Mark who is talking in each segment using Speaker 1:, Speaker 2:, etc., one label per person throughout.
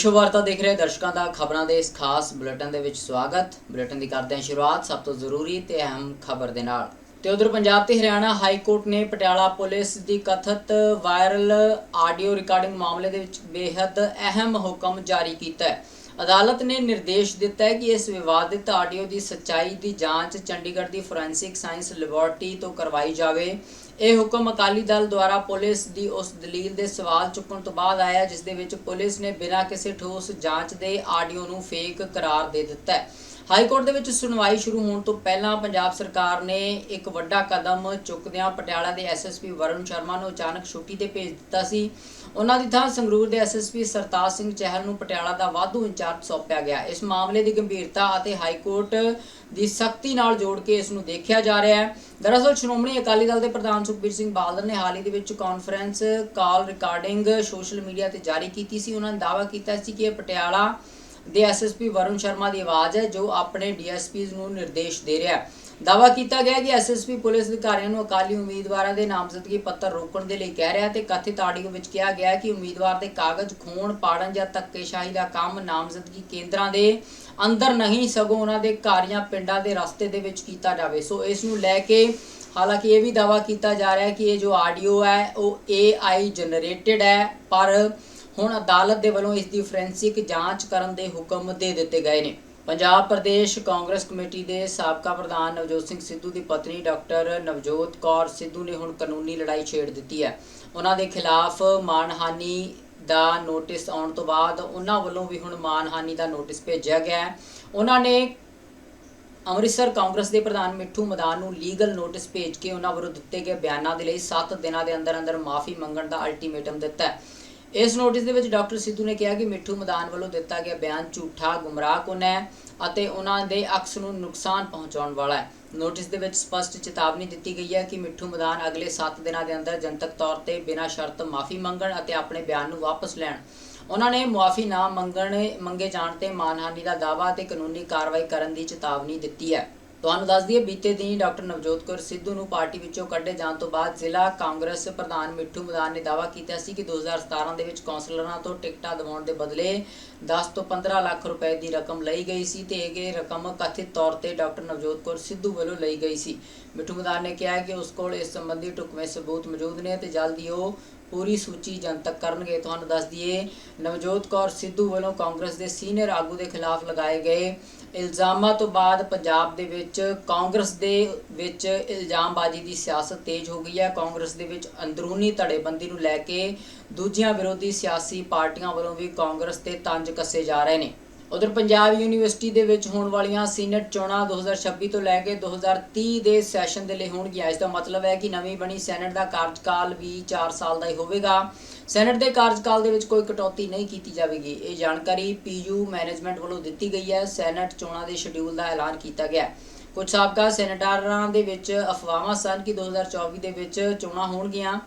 Speaker 1: ਵਿਸ਼ਵ ਵਾਰਤਾ ਦੇਖ ਰਹੇ ਦਰਸ਼ਕਾਂ ਦਾ ਖਬਰਾਂ ਦੇ ਇਸ ਖਾਸ ਬੁਲੇਟਿਨ ਦੇ ਵਿੱਚ ਸਵਾਗਤ। ਬੁਲੇਟਿਨ ਦੀ ਕਰਦੇ ਹਾਂ ਸ਼ੁਰੂਆਤ ਸਭ ਤੋਂ ਜ਼ਰੂਰੀ ਤੇ ਅਹਿਮ ਖਬਰ ਦੇ ਨਾਲ। ਤੇ ਉਧਰ ਪੰਜਾਬ ਤੇ ਹਰਿਆਣਾ ਹਾਈ ਕੋਰਟ ਨੇ ਪਟਿਆਲਾ ਪੁਲਿਸ ਦੀ ਕਥਿਤ ਵਾਇਰਲ ਆਡੀਓ ਰਿਕਾਰਡਿੰਗ ਮਾਮਲੇ ਦੇ ਵਿੱਚ ਬੇहद ਅਹਿਮ ਹੁਕਮ ਜਾਰੀ ਕੀਤਾ ਹੈ। ਅਦਾਲਤ ਨੇ ਨਿਰਦੇਸ਼ ਦਿੱਤਾ ਹੈ ਕਿ ਇਸ ਵਿਵਾਦਿਤ ਆਡੀਓ ਦੀ ਸੱਚਾਈ ਦੀ ਜਾਂਚ ਚੰਡੀਗੜ੍ਹ ਦੀ ਫੋਰੈਂਸਿਕ ਸਾਇੰਸ ਲੈਬੋਰਟਰੀ ਤੋਂ ਕਰਵਾਈ ਜਾਵੇ। ਇਹ ਹੁਕਮ ਅਕਾਲੀ ਦਲ ਦੁਆਰਾ ਪੁਲਿਸ ਦੀ ਉਸ ਦਲੀਲ ਦੇ ਸਵਾਲ ਚੁੱਕਣ ਤੋਂ ਬਾਅਦ ਆਇਆ, ਜਿਸ ਦੇ ਵਿੱਚ ਪੁਲਿਸ ਨੇ ਬਿਨਾਂ ਕਿਸੇ ਠੋਸ ਜਾਂਚ ਦੇ ਆਡੀਓ ਨੂੰ ਫੇਕ ਕਰਾਰ ਦੇ ਦਿੱਤਾ ਹੈ। ਹਾਈ ਕੋਰਟ ਦੇ ਵਿੱਚ ਸੁਣਵਾਈ ਸ਼ੁਰੂ ਹੋਣ ਤੋਂ ਪਹਿਲਾਂ ਪੰਜਾਬ ਸਰਕਾਰ ਨੇ ਇੱਕ ਵੱਡਾ ਕਦਮ ਚੁੱਕਦਿਆਂ ਪਟਿਆਲਾ ਦੇ ਐਸਐਸਪੀ ਵਰੁਣ ਸ਼ਰਮਾ ਨੂੰ ਅਚਾਨਕ ਛੁੱਟੀ ਤੇ ਭੇਜ ਦਿੱਤਾ ਸੀ। ਉਹਨਾਂ ਦੀ ਥਾਂ ਸੰਗਰੂਰ ਦੇ ਐਸਐਸਪੀ ਸਰਤਾਜ ਸਿੰਘ ਚਹਿਲ ਨੂੰ ਪਟਿਆਲਾ ਦਾ ਵਾਧੂ ਇੰਚਾਰਜ ਸੌਂਪਿਆ ਗਿਆ। ਇਸ ਮਾਮਲੇ ਦੀ ਗੰਭੀਰਤਾ ਅਤੇ ਹਾਈ ਕੋਰਟ ਦੀ ਸਖਤੀ ਨਾਲ ਜੋੜ ਕੇ ਇਸ ਨੂੰ ਦੇਖਿਆ ਜਾ ਰਿਹਾ ਹੈ। ਦਰਅਸਲ, ਸ਼੍ਰੋਮਣੀ ਅਕਾਲੀ ਦਲ ਦੇ ਪ੍ਰਧਾਨ ਸੁਖਬੀਰ ਸਿੰਘ ਬਾਦਲ ਨੇ ਹਾਲ ਹੀ ਦੇ ਵਿੱਚ conference call recording social media ਤੇ ਜਾਰੀ ਕੀਤੀ ਸੀ। ਉਹਨਾਂ ਨੇ ਦਾਅਵਾ ਕੀਤਾ ਸੀ ਕਿ ਇਹ ਪਟਿਆਲਾ ਦੇ ਐਸਐਸਪੀ ਵਰੁਣ ਸ਼ਰਮਾ ਦੀ ਆਵਾਜ਼ ਹੈ, ਜੋ ਆਪਣੇ ਡੀਐਸਪੀਜ਼ ਨੂੰ ਨਿਰਦੇਸ਼ ਦੇ ਰਿਹਾ ਹੈ। ਦਾਅਵਾ ਕੀਤਾ ਗਿਆ ਕਿ ਐਸਐਸਪੀ ਪੁਲਿਸ ਅਧਿਕਾਰੀਆਂ ਨੂੰ ਅਕਾਲੀ ਉਮੀਦਵਾਰਾਂ ਦੇ ਨਾਮਜ਼ਦਗੀ ਪੱਤਰ ਰੋਕਣ ਦੇ ਲਈ ਕਹਿ ਰਿਹਾ ਤੇ ਕਥਿਤ ਆਡੀਓ ਵਿੱਚ ਕਿਹਾ ਗਿਆ ਕਿ ਉਮੀਦਵਾਰ ਦੇ ਕਾਗਜ਼ ਖੋਣ, ਪਾੜਨ ਜਾਂ ਧੱਕੇਸ਼ਾਹੀ ਦਾ ਕੰਮ ਨਾਮਜ਼ਦਗੀ ਕੇਂਦਰਾਂ ਦੇ ਅੰਦਰ ਨਹੀਂ, ਸਗੋਂ ਉਹਨਾਂ ਦੇ ਘਰ ਜਾਂ ਪਿੰਡਾਂ ਦੇ ਰਸਤੇ ਦੇ ਵਿੱਚ ਕੀਤਾ ਜਾਵੇ। ਸੋ ਇਸ ਨੂੰ ਲੈ ਕੇ ਹਾਲਾਂਕਿ ਇਹ ਵੀ ਦਾਅਵਾ ਕੀਤਾ ਜਾ ਰਿਹਾ ਹੈ ਕਿ ਇਹ ਜੋ ਆਡੀਓ ਹੈ, ਉਹ AI ਜਨਰੇਟਡ ਹੈ, ਪਰ ਹੁਣ ਅਦਾਲਤ ਦੇ ਵੱਲੋਂ ਇਸ ਦੀ ਫੋਰੈਂਸਿਕ ਜਾਂਚ ਕਰਨ ਦੇ ਹੁਕਮ ਦੇ ਦਿੱਤੇ ਗਏ ਨੇ। ਪੰਜਾਬ ਪ੍ਰਦੇਸ਼ ਕਾਂਗਰਸ ਕਮੇਟੀ ਦੇ ਸਾਬਕਾ ਪ੍ਰਧਾਨ ਨਵਜੋਤ ਸਿੰਘ ਸਿੱਧੂ ਦੀ ਪਤਨੀ ਡਾਕਟਰ ਨਵਜੋਤ ਕੌਰ ਸਿੱਧੂ ਨੇ ਹੁਣ ਕਾਨੂੰਨੀ ਲੜਾਈ ਛੇੜ ਦਿੱਤੀ ਹੈ। ਉਹਨਾਂ ਦੇ ਖਿਲਾਫ ਮਾਨਹਾਨੀ ਦਾ ਨੋਟਿਸ ਆਉਣ ਤੋਂ ਬਾਅਦ ਉਹਨਾਂ ਵੱਲੋਂ ਵੀ ਹੁਣ ਮਾਨਹਾਨੀ ਦਾ ਨੋਟਿਸ ਭੇਜਿਆ ਗਿਆ ਹੈ। ਉਹਨਾਂ ਨੇ ਅੰਮ੍ਰਿਤਸਰ ਕਾਂਗਰਸ ਦੇ ਪ੍ਰਧਾਨ ਮਿੱਠੂ ਮਦਾਨ ਨੂੰ ਲੀਗਲ ਨੋਟਿਸ ਭੇਜ ਕੇ ਉਹਨਾਂ ਵਿਰੁੱਧ ਦਿੱਤੇ ਗਏ ਬਿਆਨਾਂ ਦੇ ਲਈ 7 ਦਿਨਾਂ ਦੇ ਅੰਦਰ ਅੰਦਰ ਮਾਫੀ ਮੰਗਣ ਦਾ ਅਲਟੀਮੇਟਮ ਦਿੱਤਾ ਹੈ। ਇਸ ਨੋਟਿਸ ਦੇ ਵਿੱਚ ਡਾਕਟਰ ਸਿੱਧੂ ਨੇ ਕਿਹਾ ਕਿ ਮਿੱਠੂ ਮਦਾਨ ਵੱਲੋਂ ਦਿੱਤਾ ਗਿਆ ਬਿਆਨ ਝੂਠਾ ਗੁੰਮਰਾਹਕੁਨ ਹੈ ਅਤੇ ਉਹਨਾਂ ਦੇ ਅਕਸ ਨੂੰ ਨੁਕਸਾਨ ਪਹੁੰਚਾਉਣ ਵਾਲਾ ਹੈ। ਨੋਟਿਸ ਦੇ ਵਿੱਚ ਸਪਸ਼ਟ ਚੇਤਾਵਨੀ ਦਿੱਤੀ ਗਈ ਹੈ ਕਿ ਮਿੱਠੂ ਮਦਾਨ ਅਗਲੇ 7 ਦਿਨਾਂ ਦੇ ਅੰਦਰ ਜਨਤਕ ਤੌਰ ਤੇ ਬਿਨਾਂ ਸ਼ਰਤ ਮਾਫੀ ਮੰਗਣ ਅਤੇ ਆਪਣੇ ਬਿਆਨ ਨੂੰ ਵਾਪਸ ਲੈਣ। ਉਹਨਾਂ ਨੇ ਮੁਆਫੀ ਨਾ ਮੰਗਣ, ਮੰਗੇ ਜਾਣ ਤੇ ਮਾਨਹਾਨੀ ਦਾ ਦਾਅਵਾ ਅਤੇ ਕਾਨੂੰਨੀ ਕਾਰਵਾਈ ਕਰਨ ਦੀ ਚੇਤਾਵਨੀ ਦਿੱਤੀ ਹੈ। ਤੁਹਾਨੂੰ ਦੱਸ ਦਈਏ, ਬੀਤੇ ਦਿਨੀ ਡਾਕਟਰ ਨਵਜੋਤ ਕੌਰ ਸਿੱਧੂ ਨੂੰ ਪਾਰਟੀ ਵਿੱਚੋਂ ਕੱਢੇ ਜਾਣ ਤੋਂ ਬਾਅਦ ਜ਼ਿਲ੍ਹਾ ਕਾਂਗਰਸ ਪ੍ਰਧਾਨ ਮਿੱਠੂ ਮਦਾਨ ਨੇ ਦਾਅਵਾ ਕੀਤਾ ਸੀ ਕਿ 2017 ਦੇ ਵਿੱਚ ਕੌਂਸਲਰਾਂ ਤੋਂ ਟਿਕਟਾਂ ਦਿਵਾਉਣ ਦੇ ਬਦਲੇ 10 ਤੋਂ 15 ਲੱਖ ਰੁਪਏ ਦੀ ਰਕਮ ਲਈ ਗਈ ਸੀ ਤੇ ਇਹ ਰਕਮ ਕਥਿਤ ਤੌਰ ਤੇ ਡਾਕਟਰ ਨਵਜੋਤ ਕੌਰ ਸਿੱਧੂ ਵੱਲੋਂ ਲਈ ਗਈ ਸੀ। ਮਿੱਠੂ ਮਦਾਨ ਨੇ ਕਿਹਾ ਕਿ ਉਸ ਕੋਲ ਇਸ ਸੰਬੰਧੀ ਢੁਕਵੇਂ ਸਬੂਤ ਮੌਜੂਦ ਨੇ ਤੇ ਜਲਦੀ ਉਹ ਪੂਰੀ ਸੂਚੀ ਜਨਤਕ ਕਰਨਗੇ। ਤੁਹਾਨੂੰ ਦੱਸ ਦਈਏ, ਨਵਜੋਤ ਕੌਰ ਸਿੱਧੂ ਵੱਲੋਂ ਕਾਂਗਰਸ ਦੇ ਸੀਨੀਅਰ ਆਗੂ ਦੇ ਖਿਲਾਫ ਲਗਾਏ ਗਏ ਇਲਜ਼ਾਮਾਂ ਤੋਂ ਬਾਅਦ ਪੰਜਾਬ ਦੇ ਵਿੱਚ ਕਾਂਗਰਸ ਦੇ ਵਿੱਚ ਇਲਜ਼ਾਮਬਾਜ਼ੀ ਦੀ ਸਿਆਸਤ ਤੇਜ਼ ਹੋ ਗਈ ਹੈ। ਕਾਂਗਰਸ ਦੇ ਵਿੱਚ ਅੰਦਰੂਨੀ ਧੜੇਬੰਦੀ ਨੂੰ ਲੈ ਕੇ ਦੂਜੀਆਂ ਵਿਰੋਧੀ ਸਿਆਸੀ ਪਾਰਟੀਆਂ ਵੱਲੋਂ ਵੀ ਕਾਂਗਰਸ ਤੇ ਤੰਜ ਕੱਸੇ ਜਾ ਰਹੇ ਨੇ। ਉਧਰ ਪੰਜਾਬ ਯੂਨੀਵਰਸਿਟੀ ਦੇ ਵਿੱਚ ਹੋਣ ਵਾਲੀਆਂ ਸੀਨੇਟ ਚੋਣਾਂ 2026 ਤੋਂ ਲੈ ਕੇ 2030 ਦੇ ਸੈਸ਼ਨ ਦੇ ਲਈ ਹੋਣਗੀਆਂ। ਇਸ ਦਾ ਮਤਲਬ ਹੈ ਕਿ ਨਵੀਂ ਬਣੀ ਸੈਨੇਟ ਦਾ ਕਾਰਜਕਾਲ ਵੀ 4 ਸਾਲ ਦਾ ਹੀ ਹੋਵੇਗਾ। ਸੈਨੇਟ ਦੇ ਕਾਰਜਕਾਲ ਦੇ ਵਿੱਚ ਕੋਈ ਕਟੌਤੀ ਨਹੀਂ ਕੀਤੀ ਜਾਵੇਗੀ। ਇਹ ਜਾਣਕਾਰੀ ਪੀਯੂ ਮੈਨੇਜਮੈਂਟ ਵੱਲੋਂ ਦਿੱਤੀ ਗਈ ਹੈ। ਸੈਨੇਟ ਚੋਣਾਂ ਦੇ ਸ਼ਡਿਊਲ ਦਾ ਐਲਾਨ ਕੀਤਾ ਗਿਆ ਹੈ। ਕੁਝ ਸਾਬਕਾ ਸੈਨੇਟਰਾਂ ਦੇ ਵਿੱਚ ਅਫਵਾਹਾਂ ਸਨ ਕਿ 2024 ਦੇ ਵਿੱਚ ਚੋਣਾਂ ਹੋਣਗੀਆਂ।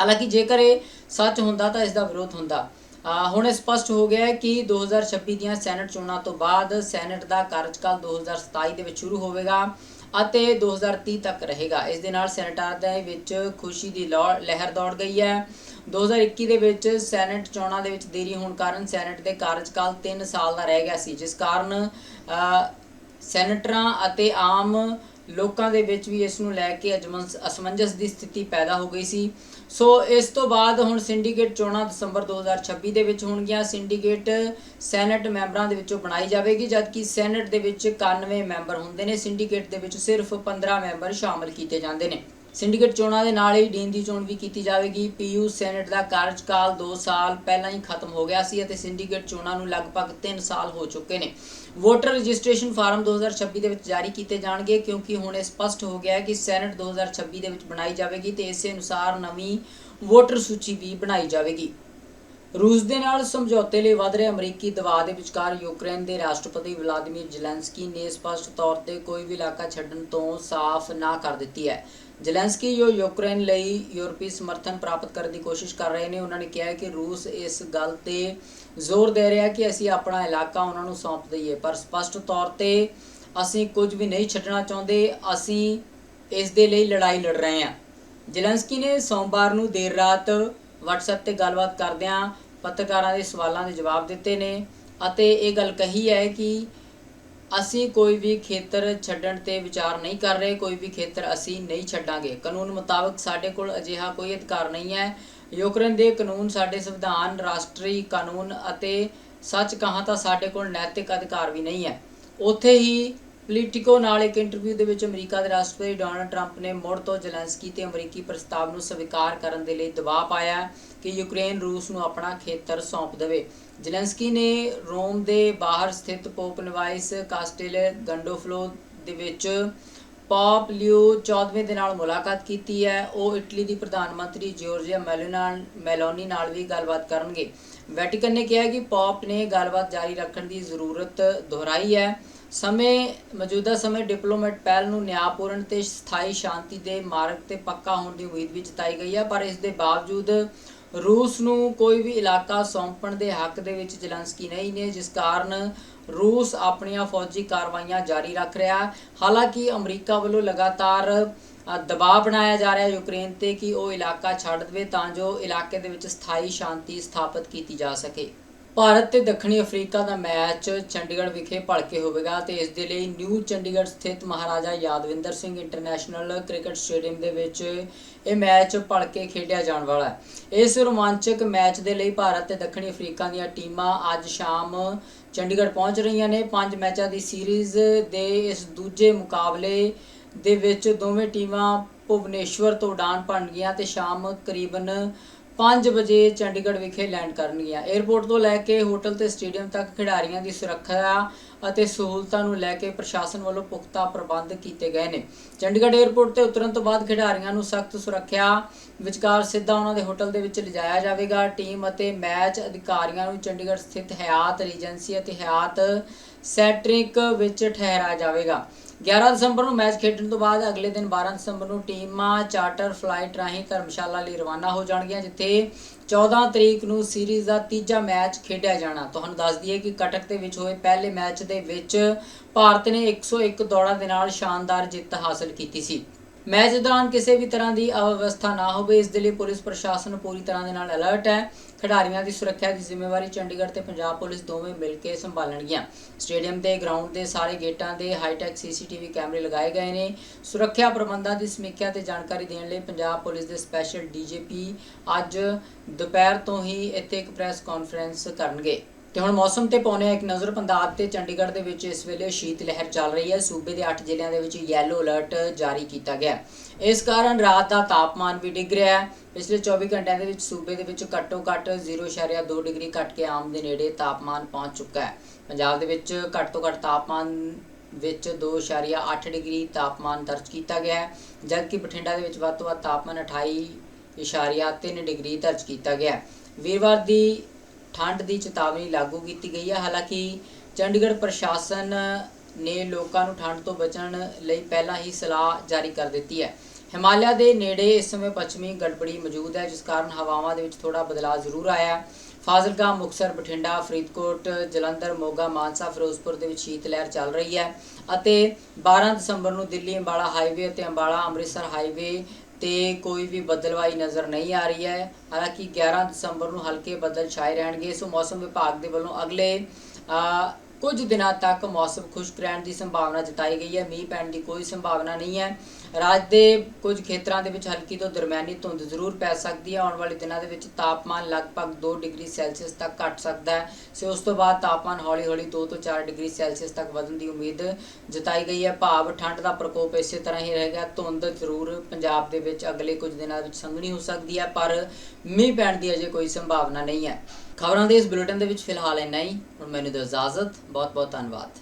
Speaker 1: ਹਾਲਾਂਕਿ ਜੇਕਰ ਇਹ ਸੱਚ ਹੁੰਦਾ ਤਾਂ ਇਸ ਦਾ ਵਿਰੋਧ ਹੁੰਦਾ। ਹੁਣ ਇਹ ਸਪਸ਼ਟ ਹੋ ਗਿਆ ਹੈ ਕਿ 2026 ਦੀਆਂ ਸੈਨੇਟ ਚੋਣਾਂ ਤੋਂ ਬਾਅਦ ਸੈਨੇਟ ਦਾ ਕਾਰਜਕਾਲ 2027 ਦੇ ਵਿੱਚ ਸ਼ੁਰੂ ਹੋਵੇਗਾ ਅਤੇ 2030 ਤੱਕ ਰਹੇਗਾ। ਇਸ ਦੇ ਨਾਲ ਸੈਨੇਟਾਂ ਦੇ ਵਿੱਚ ਖੁਸ਼ੀ ਦੀ ਲੌ- ਲਹਿਰ ਦੌੜ ਗਈ ਹੈ। 2021 ਦੇ ਵਿੱਚ ਸੈਨੇਟ ਚੋਣਾਂ ਦੇ ਵਿੱਚ ਦੇਰੀ ਹੋਣ ਕਾਰਨ ਸੈਨੇਟ ਦੇ ਕਾਰਜਕਾਲ 3 ਸਾਲ ਦਾ ਰਹਿ ਗਿਆ ਸੀ, ਜਿਸ ਕਾਰਨ ਸੈਨੇਟਰਾਂ ਅਤੇ ਆਮ ਲੋਕਾਂ ਦੇ ਵਿੱਚ ਵੀ ਇਸ ਨੂੰ ਲੈ ਕੇ ਅਜਮੰਸ, ਅਸਮੰਜਸ ਦੀ ਸਥਿਤੀ ਪੈਦਾ ਹੋ ਗਈ ਸੀ। ਸੋ ਇਸ ਤੋਂ ਬਾਅਦ ਹੁਣ ਸਿੰਡੀਕੇਟ ਚੋਣਾਂ ਦਸੰਬਰ 2026 ਦੇ ਵਿੱਚ ਹੋਣਗੀਆਂ। ਸਿੰਡੀਕੇਟ ਸੈਨੇਟ ਮੈਂਬਰਾਂ ਦੇ ਵਿੱਚੋਂ ਬਣਾਈ ਜਾਵੇਗੀ, ਜਦਕਿ ਸੈਨੇਟ ਦੇ ਵਿੱਚ 91 ਮੈਂਬਰ ਹੁੰਦੇ ਨੇ। ਸਿੰਡੀਕੇਟ ਦੇ ਵਿੱਚ ਸਿਰਫ 15 ਮੈਂਬਰ ਸ਼ਾਮਲ ਕੀਤੇ ਜਾਂਦੇ ਨੇ। ਸਿੰਡੀਕੇਟ ਚੋਣਾਂ ਦੇ ਨਾਲ ਹੀ ਡੀਨ ਦੀ ਚੋਣ ਵੀ ਕੀਤੀ ਜਾਵੇਗੀ। ਪੀਯੂ ਸੈਨੇਟ ਦਾ ਕਾਰਜਕਾਲ 2 ਸਾਲ ਪਹਿਲਾਂ ਹੀ ਖਤਮ ਹੋ ਗਿਆ ਸੀ ਅਤੇ ਸਿੰਡੀਕੇਟ ਚੋਣਾਂ ਨੂੰ ਲਗਭਗ 3 ਸਾਲ ਹੋ ਚੁੱਕੇ ਨੇ। ਵੋਟਰ ਰਜਿਸਟ੍ਰੇਸ਼ਨ ਫਾਰਮ 2026 ਦੇ ਵਿੱਚ ਜਾਰੀ ਕੀਤੇ ਜਾਣਗੇ ਕਿਉਂਕਿ ਹੁਣ ਇਹ ਸਪਸ਼ਟ ਹੋ ਗਿਆ ਹੈ ਕਿ ਸੈਨੇਟ 2026 ਦੇ ਵਿੱਚ ਬਣਾਈ ਜਾਵੇਗੀ ਤੇ ਇਸੇ ਅਨੁਸਾਰ ਨਵੀਂ ਵੋਟਰ ਸੂਚੀ ਵੀ ਬਣਾਈ ਜਾਵੇਗੀ। ਰੂਸ ਦੇ ਨਾਲ ਸਮਝੌਤੇ ਲਈ ਵਧ ਰਹੇ ਅਮਰੀਕੀ ਦਬਾਅ ਦੇ ਵਿਚਕਾਰ ਯੂਕਰੇਨ ਦੇ ਰਾਸ਼ਟਰਪਤੀ ਵਲਾਦੀਮੀਰ ਜ਼ੈਲੈਂਸਕੀ ਨੇ ਸਪਸ਼ਟ ਤੌਰ ਤੇ ਕੋਈ ਵੀ ਇਲਾਕਾ ਛੱਡਣ ਤੋਂ ਸਾਫ਼ ਨਾ ਕਰ ਦਿੱਤੀ ਹੈ। ਜ਼ੈਲੈਂਸਕੀ ਜੋ ਯੂਕਰੇਨ ਲਈ ਯੂਰਪੀ ਸਮਰਥਨ ਪ੍ਰਾਪਤ ਕਰਨ ਦੀ ਕੋਸ਼ਿਸ਼ ਕਰ ਰਹੇ ਨੇ, ਉਹਨਾਂ ਨੇ ਕਿਹਾ ਹੈ ਕਿ ਰੂਸ ਇਸ ਗੱਲ ਤੇ ਜ਼ੋਰ ਦੇ ਰਿਹਾ ਕਿ ਅਸੀਂ ਆਪਣਾ ਇਲਾਕਾ ਉਹਨਾਂ ਨੂੰ ਸੌਂਪ ਦਈਏ। ਪਰ ਸਪਸ਼ਟ ਤੌਰ ਤੇ ਅਸੀਂ ਕੁਝ ਵੀ ਨਹੀਂ ਛੱਡਣਾ ਚਾਹੁੰਦੇ। ਅਸੀਂ ਇਸ ਦੇ ਲਈ ਲੜਾਈ ਲੜ ਰਹੇ ਹਾਂ। ਜ਼ੈਲੈਂਸਕੀ ਨੇ ਸੋਮਵਾਰ ਨੂੰ ਦੇਰ ਰਾਤ WhatsApp ਤੇ ਗੱਲਬਾਤ ਕਰਦਿਆਂ ਪੱਤਰਕਾਰਾਂ ਦੇ ਸਵਾਲਾਂ ਦੇ ਜਵਾਬ ਦਿੱਤੇ ਨੇ ਅਤੇ ਇਹ ਗੱਲ ਕਹੀ ਹੈ ਕਿ ਅਸੀਂ ਕੋਈ ਵੀ ਖੇਤਰ ਛੱਡਣ ਤੇ ਵਿਚਾਰ ਨਹੀਂ ਕਰ ਰਹੇ, ਕੋਈ ਵੀ ਖੇਤਰ ਅਸੀਂ ਨਹੀਂ ਛੱਡਾਂਗੇ। ਕਾਨੂੰਨ ਮੁਤਾਬਕ ਸਾਡੇ ਕੋਲ ਅਜਿਹਾ ਕੋਈ ਅਧਿਕਾਰ ਨਹੀਂ ਹੈ। ਯੂਕਰੇਨ ਦੇ ਕਾਨੂੰਨ ਸਾਡੇ ਸੰਵਿਧਾਨ, ਰਾਸ਼ਟਰੀ ਕਾਨੂੰਨ ਅਤੇ ਸੱਚ ਕਹਾਂ ਤਾਂ ਸਾਡੇ ਕੋਲ ਨੈਤਿਕ ਅਧਿਕਾਰ ਵੀ ਨਹੀਂ ਹੈ। ਉੱਥੇ ਹੀ ਪੋਲੀਟਿਕੋ ਨਾਲ ਇੱਕ ਇੰਟਰਵਿਊ ਦੇ ਵਿੱਚ ਅਮਰੀਕਾ ਦੇ ਰਾਸ਼ਟਰਪਤੀ ਡੋਨਲਡ ਟਰੰਪ ਨੇ ਮੁੜ ਤੋਂ ਜ਼ੈਲੈਂਸਕੀ ਤੇ ਅਮਰੀਕੀ ਪ੍ਰਸਤਾਵ ਨੂੰ ਸਵੀਕਾਰ ਕਰਨ ਦੇ ਲਈ ਦਬਾਅ ਪਾਇਆ ਕਿ ਯੂਕਰੇਨ ਰੂਸ ਨੂੰ ਆਪਣਾ ਖੇਤਰ ਸੌਂਪ ਦੇਵੇ। ਜ਼ੈਲੈਂਸਕੀ ਨੇ ਰੋਮ ਦੇ ਬਾਹਰ ਸਥਿਤ ਪੋਪ ਨਿਵਾਇਸ ਕਾਸਟੇਲ ਗੰਡੋਫਲੋ ਦੇ ਵਿੱਚ ਪਾਪ ਲਿਓ 14ਵੇਂ ਦੇ ਨਾਲ ਮੁਲਾਕਾਤ ਕੀਤੀ ਹੈ। ਉਹ ਇਟਲੀ ਦੀ ਪ੍ਰਧਾਨ ਮੰਤਰੀ ਜਿਓਰਜੀਆ ਮੈਲੋਨੀ ਨਾਲ ਵੀ ਗੱਲਬਾਤ ਕਰਨਗੇ। ਵੈਟੀਕਨ ਨੇ ਕਿਹਾ ਕਿ ਪਾਪ ਨੇ ਗੱਲਬਾਤ ਜਾਰੀ ਰੱਖਣ ਦੀ ਜ਼ਰੂਰਤ ਦੁਹਰਾਈ ਹੈ। ਸਮੇਂ ਮੌਜੂਦਾ ਸਮੇਂ ਡਿਪਲੋਮੈਟ ਪਹਿਲ ਨੂੰ ਨਿਆਂਪੂਰਨ ਤੇ ਸਥਾਈ ਸ਼ਾਂਤੀ ਦੇ ਮਾਰਗ ਤੇ ਪੱਕਾ ਹੋਣ ਦੀ ਉਮੀਦ ਵੀ ਜਤਾਈ ਗਈ ਹੈ, ਪਰ ਇਸ ਦੇ ਬਾਵਜੂਦ ਰੂਸ ਨੂੰ ਕੋਈ ਵੀ ਇਲਾਕਾ ਸੌਂਪਣ ਦੇ ਹੱਕ ਦੇ ਵਿੱਚ ਜਲੰਸਕੀ ਨਹੀਂ ਨੇ, ਜਿਸ ਕਾਰਨ ਰੂਸ ਆਪਣੀਆਂ ਫੌਜੀ ਕਾਰਵਾਈਆਂ ਜਾਰੀ ਰੱਖ ਰਿਹਾ ਹੈ। ਹਾਲਾਂਕਿ ਅਮਰੀਕਾ ਵੱਲੋਂ ਲਗਾਤਾਰ ਦਬਾਅ ਬਣਾਇਆ ਜਾ ਰਿਹਾ ਯੂਕਰੇਨ ਤੇ ਕਿ ਉਹ ਇਲਾਕਾ ਛੱਡ ਦੇਵੇ ਤਾਂ ਜੋ ਇਲਾਕੇ ਦੇ ਵਿੱਚ ਸਥਾਈ ਸ਼ਾਂਤੀ ਸਥਾਪਿਤ ਕੀਤੀ ਜਾ ਸਕੇ। ਭਾਰਤ ਤੇ ਦੱਖਣੀ ਅਫਰੀਕਾ ਦਾ ਮੈਚ ਚੰਡੀਗੜ੍ਹ ਵਿਖੇ ਭਲਕੇ ਹੋਵੇਗਾ ਤੇ ਇਸ ਦੇ ਲਈ ਨਿਊ ਚੰਡੀਗੜ੍ਹ ਸਥਿਤ Maharaja Yadavindra Singh international cricket stadium ਦੇ ਵਿੱਚ ਇਹ ਮੈਚ ਭਲਕੇ ਖੇਡਿਆ ਜਾਣ ਵਾਲਾ ਹੈ। ਇਸ ਰੋਮਾਂਚਕ ਮੈਚ ਦੇ ਲਈ ਭਾਰਤ ਤੇ ਦੱਖਣੀ ਅਫਰੀਕਾ ਦੀਆਂ ਟੀਮਾਂ ਅੱਜ ਸ਼ਾਮ ਚੰਡੀਗੜ੍ਹ ਪਹੁੰਚ ਰਹੀਆਂ ਨੇ। ਪੰਜ ਮੈਚਾਂ ਦੀ ਸੀਰੀਜ਼ ਦੇ ਇਸ ਦੂਜੇ ਮੁਕਾਬਲੇ ਦੇ ਵਿੱਚ ਦੋਵੇਂ ਟੀਮਾਂ ਭੁਵਨੇਸ਼ਵਰ ਤੋਂ ਉਡਾਨ ਭਰਨਗੀਆਂ ਤੇ ਸ਼ਾਮ ਕਰੀਬਨ 5 ਵਜੇ ਚੰਡੀਗੜ੍ਹ ਵਿਖੇ ਲੈਂਡ ਕਰਨਗੀਆਂ 에ਅਰਪੋਰਟ ਤੋਂ ਲੈ ਕੇ ਹੋਟਲ ਤੇ ਸਟੇਡੀਅਮ ਤੱਕ ਖਿਡਾਰੀਆਂ ਦੀ ਸੁਰੱਖਿਆ ਅਤੇ ਸਹੂਲਤਾਂ ਨੂੰ ਲੈ ਕੇ ਪ੍ਰਸ਼ਾਸਨ ਵੱਲੋਂ ਪੁਖਤਾ ਪ੍ਰਬੰਧ ਕੀਤੇ ਗਏ ਨੇ। ਚੰਡੀਗੜ੍ਹ 에ਅਰਪੋਰਟ ਤੇ ਉਤਰਨ ਤੋਂ ਬਾਅਦ ਖਿਡਾਰੀਆਂ ਨੂੰ ਸਖਤ ਸੁਰੱਖਿਆ ਵਿਚਕਾਰ ਸਿੱਧਾ ਉਹਨਾਂ ਦੇ ਹੋਟਲ ਦੇ ਵਿੱਚ ਲਿਜਾਇਆ ਜਾਵੇਗਾ। ਟੀਮ ਅਤੇ ਮੈਚ ਅਧਿਕਾਰੀਆਂ ਨੂੰ ਚੰਡੀਗੜ੍ਹ ਸਥਿਤ ਹਯਾਤ ਰੀਜੈਂਸੀ ਅਤੇ ਹਯਾਤ ਸੈਟਰਿਕ ਵਿੱਚ ਠਹਿਰਾਇਆ ਜਾਵੇਗਾ। 11 ਦਸੰਬਰ ਨੂੰ ਮੈਚ ਖੇਡਣ ਤੋਂ ਬਾਅਦ ਅਗਲੇ ਦਿਨ 12 ਦਸੰਬਰ ਨੂੰ ਟੀਮਾਂ ਚਾਰਟਰ ਫਲਾਈਟ ਰਾਹੀਂ ਧਰਮਸ਼ਾਲਾ ਲਈ ਰਵਾਨਾ ਹੋ ਜਾਣਗੀਆਂ, ਜਿੱਥੇ 14 ਤਰੀਕ ਨੂੰ ਸੀਰੀਜ਼ ਦਾ ਤੀਜਾ ਮੈਚ ਖੇਡਿਆ ਜਾਣਾ। ਤੁਹਾਨੂੰ ਦੱਸ ਦਈਏ ਕਿ ਕਟਕ ਦੇ ਵਿੱਚ ਹੋਏ ਪਹਿਲੇ ਮੈਚ ਦੇ ਵਿੱਚ ਭਾਰਤ ਨੇ 101 ਦੌੜਾਂ ਦੇ ਨਾਲ ਸ਼ਾਨਦਾਰ ਜਿੱਤ ਹਾਸਲ ਕੀਤੀ ਸੀ। ਮੈਚ ਦੌਰਾਨ ਕਿਸੇ ਵੀ ਤਰ੍ਹਾਂ ਦੀ ਅਵਸਥਾ ਨਾ ਹੋਵੇ, ਇਸ ਦੇ ਲਈ ਪੁਲਿਸ ਪ੍ਰਸ਼ਾਸਨ ਪੂਰੀ ਤਰ੍ਹਾਂ ਦੇ ਨਾਲ ਅਲਰਟ ਹੈ। ਖਿਡਾਰੀਆਂ ਦੀ ਸੁਰੱਖਿਆ ਦੀ ਜ਼ਿੰਮੇਵਾਰੀ ਚੰਡੀਗੜ੍ਹ ਤੇ ਪੰਜਾਬ ਪੁਲਿਸ ਦੋਵੇਂ ਮਿਲ ਕੇ ਸੰਭਾਲਣਗੀਆਂ। ਸਟੇਡੀਅਮ ਦੇ ਗਰਾਊਂਡ ਦੇ ਸਾਰੇ ਗੇਟਾਂ ਦੇ ਹਾਈਟੈਕ ਸੀਸੀਟੀਵੀ ਕੈਮਰੇ ਲਗਾਏ ਗਏ ਨੇ। ਸੁਰੱਖਿਆ ਪ੍ਰਬੰਧਾਂ ਦੀ ਸਮੀਖਿਆ ਤੇ ਜਾਣਕਾਰੀ ਦੇਣ ਲਈ ਪੰਜਾਬ ਪੁਲਿਸ ਦੇ ਸਪੈਸ਼ਲ ਡੀਜੀਪੀ ਅੱਜ ਦੁਪਹਿਰ ਤੋਂ ਹੀ ਇੱਥੇ ਇੱਕ ਪ੍ਰੈਸ ਕਾਨਫਰੰਸ ਕਰਨਗੇ। ਤੇ ਹੁਣ ਮੌਸਮ ਤੇ ਪਾਉਣੇ ਇੱਕ ਨਜ਼ਰ ਪੰਜਾਬ ਤੇ ਚੰਡੀਗੜ੍ਹ ਦੇ ਵਿੱਚ ਇਸ ਵੇਲੇ ਸ਼ੀਤ ਲਹਿਰ ਚੱਲ ਰਹੀ ਹੈ। ਸੂਬੇ ਦੇ 8 ਜ਼ਿਲ੍ਹਿਆਂ ਦੇ ਵਿੱਚ ਯੈਲੋ ਅਲਰਟ ਜਾਰੀ ਕੀਤਾ ਗਿਆ ਇਸ ਕਾਰਨ ਰਾਤ ਦਾ ਤਾਪਮਾਨ ਵੀ ਡਿੱਗ ਰਿਹਾ ਹੈ। ਪਿਛਲੇ 24 ਘੰਟਿਆਂ ਦੇ ਵਿੱਚ ਸੂਬੇ ਦੇ ਵਿੱਚ ਘੱਟੋ ਘੱਟ 0.2 ਡਿਗਰੀ ਘਟ ਕੇ ਆਮ ਦੇ ਨੇੜੇ ਤਾਪਮਾਨ ਪਹੁੰਚ ਚੁੱਕਾ ਹੈ। ਪੰਜਾਬ ਦੇ ਵਿੱਚ ਘੱਟ ਤੋਂ ਘੱਟ ਤਾਪਮਾਨ ਵਿੱਚ 2.8 ਡਿਗਰੀ ਤਾਪਮਾਨ ਦਰਜ ਕੀਤਾ ਗਿਆ ਹੈ। ਜਦਕਿ ਬਠਿੰਡਾ ਦੇ ਵਿੱਚ ਵੱਧ ਤੋਂ ਵੱਧ ਤਾਪਮਾਨ 28.3 ਡਿਗਰੀ ਦਰਜ ਕੀਤਾ ਗਿਆ ਵੀਰਵਾਰ ਦੀ ਠੰਡ ਦੀ ਚੇਤਾਵਨੀ ਲਾਗੂ ਕੀਤੀ ਗਈ ਹੈ। ਹਾਲਾਂਕਿ ਚੰਡੀਗੜ੍ਹ ਪ੍ਰਸ਼ਾਸਨ ਨੇ ਲੋਕਾਂ ਨੂੰ ਠੰਡ ਤੋਂ ਬਚਣ ਲਈ ਪਹਿਲਾਂ ਹੀ ਸਲਾਹ ਜਾਰੀ ਕਰ ਦਿੱਤੀ ਹੈ। ਹਿਮਾਲਿਆ ਦੇ ਨੇੜੇ ਇਸ ਸਮੇਂ ਪੱਛਮੀ ਗੜਬੜੀ ਮੌਜੂਦ ਹੈ, ਜਿਸ ਕਾਰਨ ਹਵਾਵਾਂ ਦੇ ਵਿੱਚ ਥੋੜਾ ਬਦਲਾਅ ਜ਼ਰੂਰ ਆਇਆ ਫਾਜ਼ਿਲਕਾ ਮੁਕਸਰ ਬਠਿੰਡਾ, ਫਰੀਦਕੋਟ, ਜਲੰਧਰ, ਮੋਗਾ, ਮਾਨਸਾ, ਫਿਰੋਜ਼ਪੁਰ ਦੇ ਵਿੱਚ ਸ਼ੀਤ ਲਹਿਰ ਚੱਲ ਰਹੀ ਹੈ ਅਤੇ 12 ਦਸੰਬਰ ਨੂੰ ਦਿੱਲੀ, ਅੰਬਾਲਾ ਹਾਈਵੇ ਅਤੇ ਅੰਬਾਲਾ ਅੰਮ੍ਰਿਤਸਰ ਹਾਈਵੇ ਤੇ ਕੋਈ ਵੀ ਬਦਲਵਾਈ ਨਜ਼ਰ ਨਹੀਂ ਆ ਰਹੀ ਹੈ। ਹਾਲਾਂਕਿ 11 ਦਸੰਬਰ ਨੂੰ ਹਲਕੇ ਬੱਦਲ ਛਾਏ ਰਹਿਣਗੇ। ਸੋ ਮੌਸਮ ਵਿਭਾਗ ਦੇ ਵੱਲੋਂ ਅਗਲੇ ਕੁਝ ਦਿਨਾਂ ਤੱਕ ਮੌਸਮ ਖੁਸ਼ਕ ਰਹਿਣ ਦੀ ਸੰਭਾਵਨਾ ਜਤਾਈ ਗਈ ਹੈ। ਮੀਂਹ ਪੈਣ ਦੀ ਕੋਈ ਸੰਭਾਵਨਾ ਨਹੀਂ ਹੈ। ਰਾਜ ਦੇ ਕੁਝ ਖੇਤਰਾਂ ਦੇ ਵਿੱਚ ਹਲਕੀ ਤੋਂ ਦਰਮਿਆਨੀ ਧੁੰਦ ਜ਼ਰੂਰ ਪੈ ਸਕਦੀ ਹੈ। ਆਉਣ ਵਾਲੇ ਦਿਨਾਂ ਦੇ ਵਿੱਚ ਤਾਪਮਾਨ ਲਗਭਗ 2 ਡਿਗਰੀ ਸੈਲਸੀਅਸ ਤੱਕ ਘਟ ਸਕਦਾ ਹੈ। ਸੋ ਉਸ ਤੋਂ ਬਾਅਦ ਤਾਪਮਾਨ ਹੌਲੀ-ਹੌਲੀ 2 ਤੋਂ 4 ਡਿਗਰੀ ਸੈਲਸੀਅਸ ਤੱਕ ਵਧਣ ਦੀ ਉਮੀਦ ਜਤਾਈ ਗਈ ਹੈ। ਭਾਵ ਠੰਡ ਦਾ ਪ੍ਰਕੋਪ ਇਸੇ ਤਰ੍ਹਾਂ ਹੀ ਰਹੇਗਾ। ਧੁੰਦ ਜ਼ਰੂਰ ਪੰਜਾਬ ਦੇ ਵਿੱਚ ਅਗਲੇ ਕੁਝ ਦਿਨਾਂ ਵਿੱਚ ਸੰਘਣੀ ਹੋ ਸਕਦੀ ਹੈ, ਪਰ ਮੀਂਹ ਪੈਣ ਦੀ ਅਜੇ ਕੋਈ ਸੰਭਾਵਨਾ ਨਹੀਂ ਹੈ। ਖਬਰਾਂ ਦੇ ਇਸ ਬੁਲੇਟਿਨ ਦੇ ਵਿੱਚ ਫਿਲਹਾਲ ਇੰਨਾ ਹੀ। ਹੁਣ ਮੈਨੂੰ ਦਿਓ ਇਜਾਜ਼ਤ। ਬਹੁਤ ਬਹੁਤ ਧੰਨਵਾਦ।